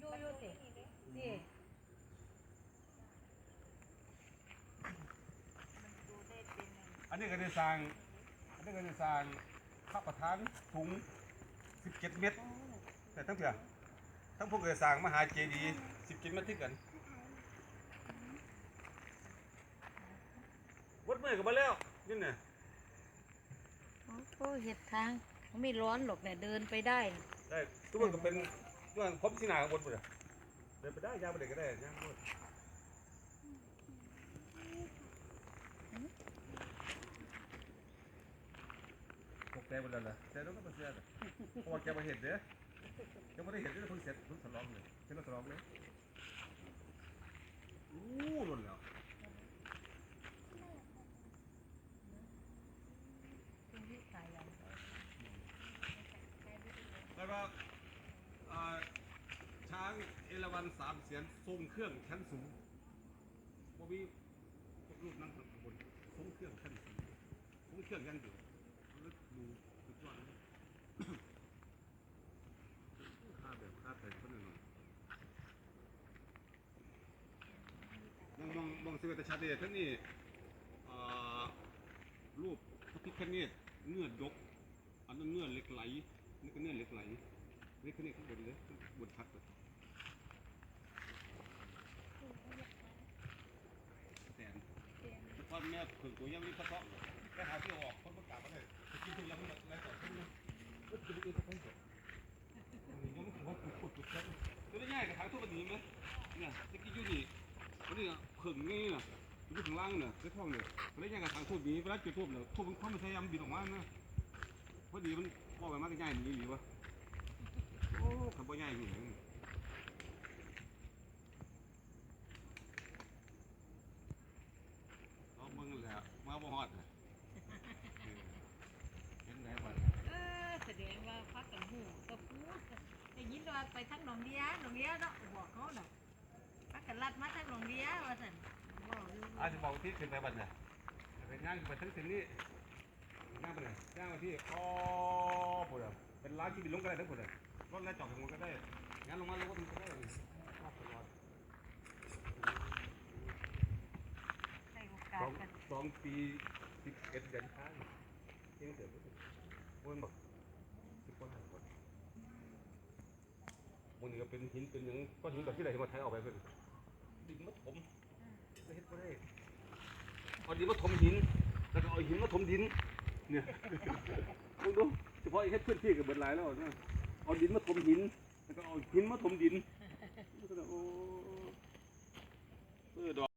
อยู่อยู่สิสิอันนี้ก็ได้สร้าง อันนี้ก็ได้สร้างพระประธานถุง 17 เมตร แต่ทั้งเถื่อทั้งพวกเกิดสร้างมหาเจดีย์17 เมตรที่กันวัดเมื่อยก็มาแล้วนี่น่ะโอ้โหเห็ดทาง ไม่ร้อนหรอกเนี่ยเดินไปได้ ได้ทุกคนก็เป็น ทุกคนพบที่นาข้างบนหมดเลยเดินไปได้ยาวไปไหนก็ได้ย่างหมดตกใจหมดแล้วล่ะแต่ต้องก็มาเสียเลยเพราะว่าแกมาเห็นเด้อแกไม่ได้เห็นเด้อเพิ่งเสร็จเพิ่งสลองเลยเสร็จแล้วสลองเลยอู้หล่นแล้วแล้วก็เอ่อ ช้างเอราวัณสามเสียนทรงเครื่องชั้นสูงบ่มีรูปนั่งข้างบนทรงเครื่องชั้นสูงทรงเครื่องยังอยู่ล้วดูสุดยอดเลยค่าแบบค่าไถ่คนหนึ่งมองมองมองสิเวตชาเดชทั้งนี้อ่ารูปพระพิฆเนศเงื่อนยกอันนั้นเงื่อเหล็กไหลนี่ก็เงื่อเหล็กไหล นี่คือนี่ข้างบนเลยข้บนพัดเลยแสนแต่ก่อแม่ผึ่งตัวยังไม่กระเทาะไปหาที่ออกคนประกาศมาเลยกินทุเรียนมันแล้วต่อขึ้นเลยก็จะไปเอื้อเขาให้ยังไม่ถึงว่าขุดขุดขุดจะได้ง่ายกับทางทั่วไปนี้ไหมเนี่ยตะกี้อยู่นี่วันนี้ผึ่งนี่น่ะอยู่ข้างล่างเนี่ยได้ท่องเนี่ยได้ง่ายกับทางทั่วนี้เวลาจุดทูบเนี่ยทูบมันเข้ามาใช้ยำบินออกมาเนะพอดีมันว่าไปมากง่ายนี่หรือวะ โอ้ขับบ่ง่ายนี่เอาเบิ่งแหละมาบ่ฮอดน่ะเออเห็นไหนบ้างเออแสดงว่าพักกันหูก็พูดได้ยินว่าไปทางหนองเดียหนองเดียเนาะบอกเขาน่ะพักกันลัดมาทางหนองเดียว่าสั่นบอกอยู่อาจจะบอกที่ขึ้นไปบัดเนี่ยเป็นย่างไปทั้งถึงนี่ย่างไปไหนย่างไปที่อ๋อปวดเป็นร้านที่บินลงก็ได้ทั้งหมดเลย รถแล้วจอดทั้งหมดก็ได้ งั้นลงมาลงก็ถึงก็ได้ให้โอกาสสองกันสองปีสิบเอ็ดเดือนค้างยังเดือดวนบอกสิบกว่าคนบนนี้ก็เป็นหินเป็นอย่างก้อนหินแบบที่ไหนที่มาไทยออกไปเป็นดินมาถมไม่เห็นก็ได้เอาดินมาถมหิน แล้วก็เอาหินมาถมดิน เนี่ยมึงดูเฉพาะไอ้เฮ็ดพื้นที่กับเบิดหลายแล้วนะ เอาดินมาถมหิน แล้วก็เอาหินมาถมดิน